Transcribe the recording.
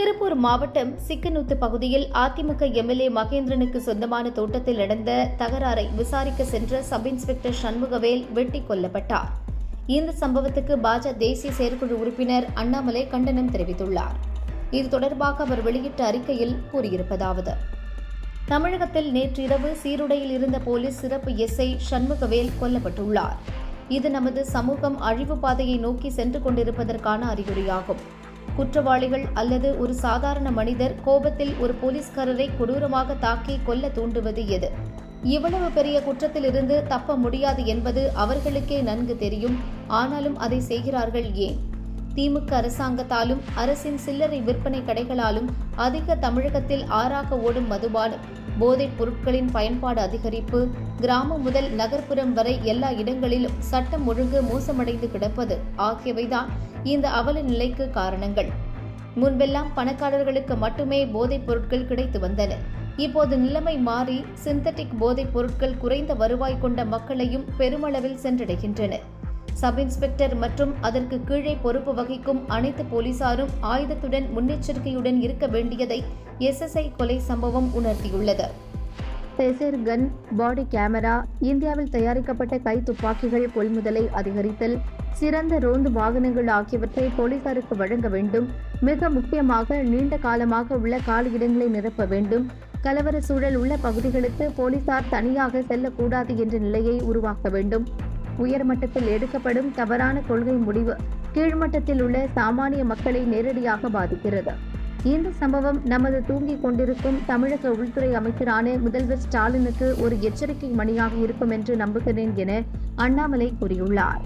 திருப்பூர் மாவட்டம் சிக்கனூத்து பகுதியில் அதிமுக எம்எல்ஏ மகேந்திரனுக்கு சொந்தமான தோட்டத்தில் நடந்த தகராறை விசாரிக்க சென்ற சப் இன்ஸ்பெக்டர் சண்முகவேல் வெட்டி கொல்லப்பட்டார். இந்த சம்பவத்துக்கு பாஜக தேசிய செயற்குழு உறுப்பினர் அண்ணாமலை கண்டனம் தெரிவித்துள்ளார். இது தொடர்பாக அவர் வெளியிட்ட அறிக்கையில் கூறியிருப்பதாவது. தமிழகத்தில் நேற்றிரவு சீருடையில் இருந்த போலீஸ் சிறப்பு எஸ்ஐ சண்முகவேல் கொல்லப்பட்டுள்ளார். இது நமது சமூகம் அழிவு பாதையை நோக்கி சென்று கொண்டிருப்பதற்கான அறிகுறியாகும். குற்றவாளிகள் அல்லது ஒரு சாதாரண மனிதர் கோபத்தில் ஒரு போலீஸ்காரரை கொடூரமாக தாக்கி கொல்ல தூண்டுவது எது? இவ்வளவு பெரிய குற்றத்திலிருந்து தப்ப முடியாது என்பது அவர்களுக்கே நன்கு தெரியும். ஆனாலும் அதை செய்கிறார்கள் ஏன்? திமுக அரசாங்கத்தாலும் அரசின் சில்லறை விற்பனை கடைகளாலும் அதிக தமிழகத்தில் ஆறாக ஓடும் மதுபானம். போதைப் பொருட்களின் பயன்பாடு அதிகரிப்பு கிராமம் முதல் நகர்ப்புறம் வரை எல்லா இடங்களிலும் சட்டம் ஒழுங்கு மோசமடைந்து கிடப்பது ஆகியவைதான் இந்த அவல நிலைக்கு காரணங்கள். முன்பெல்லாம் பணக்காரர்களுக்கு மட்டுமே போதைப் பொருட்கள் கிடைத்து வந்தன. இப்போது நிலைமை மாறி சிந்தட்டிக் போதைப் பொருட்கள் குறைந்த வருவாய் கொண்ட மக்களையும் பெருமளவில் சென்றடைகின்றன. சப் இன்ஸ்பெக்டர் மற்றும் அதற்கு கீழே பொறுப்பு வகிக்கும் அனைத்து போலீசாரும் ஆயுதத்துடன் முன்னெச்சரிக்கையுடன் இருக்க வேண்டியதை எஸ்எஸ்ஐ கொலை சம்பவம் உணர்த்தியுள்ளது. டெசர் கன் பாடி கேமரா இந்தியாவில் தயாரிக்கப்பட்ட கை துப்பாக்கிகள் கொள்முதலை அதிகரித்தல் சிறந்த ரோந்து வாகனங்கள் ஆகியவற்றை போலீசாருக்கு வழங்க வேண்டும். மிக முக்கியமாக நீண்ட காலமாக உள்ள காலியிடங்களை நிரப்ப வேண்டும். கலவர சூழல் உள்ள பகுதிகளுக்கு போலீசார் தனியாக செல்லக்கூடாது என்ற நிலையை உருவாக்க வேண்டும். உயர்மட்டத்தில் எடுக்கப்படும் தவறான கொள்கை முடிவு கீழ்மட்டத்தில் உள்ள சாமானிய மக்களை நேரடியாக பாதிக்கிறது. இந்த சம்பவம் நமது தூங்கிக் கொண்டிருக்கும் தமிழக உள்துறை அமைச்சரான முதல்வர் ஸ்டாலினுக்கு ஒரு எச்சரிக்கை மணியாக இருக்கும் என்று நம்புகிறேன் என அண்ணாமலை கூறியுள்ளார்.